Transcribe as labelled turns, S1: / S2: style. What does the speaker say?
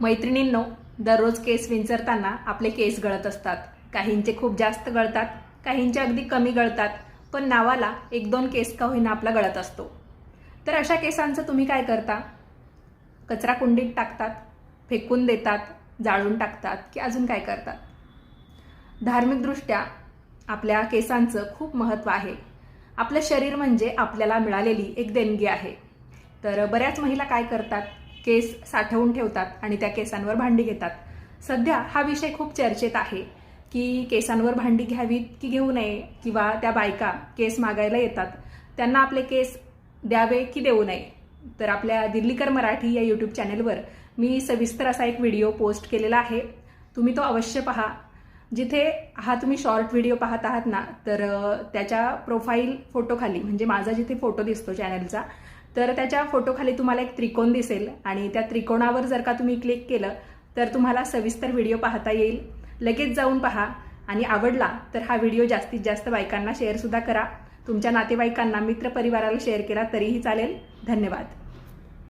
S1: मैत्रिणींनो दररोज केस विंचरताना आपले केस गळत असतात. काहींचे खूप जास्त गळतात काहींचे अगदी कमी गळतात पण नावाला एक दोन केस का होईना आपला गळत असतो. तर अशा केसांचं तुम्ही काय करता? कचरा कुंडीत टाकतात फेकून देतात जाळून टाकतात की अजून काय करतात? धार्मिकदृष्ट्या आपल्या केसांचं खूप महत्त्व आहे. आपलं शरीर म्हणजे आपल्याला मिळालेली एक देणगी आहे. तर बऱ्याच महिला काय करतात? केस साठवून ठेवतात आणि त्या केसांवर भांडी घेतात. सध्या हा विषय खूप चर्चेत आहे की केसांवर भांडी घ्यावीत की घेऊ नये किंवा त्या बायका केस मागायला येतात त्यांना आपले केस द्यावे की देऊ नये. तर आपल्या दिल्लीकर मराठी या यूट्यूब चॅनेलवर मी सविस्तर असा एक व्हिडिओ पोस्ट केलेला आहे. तुम्ही तो अवश्य पहा. जिथे हा तुम्ही शॉर्ट व्हिडिओ पाहत आहात ना तर त्याच्या प्रोफाईल फोटोखाली म्हणजे माझा जिथे फोटो दिसतो चॅनलचा तर त्याच्या फोटोखाली तुम्हाला एक त्रिकोण दिसेल आणि त्या त्रिकोणावर जर का तुम्ही क्लिक केलं तर तुम्हाला सविस्तर व्हिडिओ पाहता येईल. लगेच जाऊन पहा. आणि आवडला तर हा व्हिडिओ जास्तीत जास्त बायकांना शेअरसुद्धा करा. तुमच्या नातेवाईकांना मित्रपरिवाराला शेअर केला तरीही चालेल. धन्यवाद.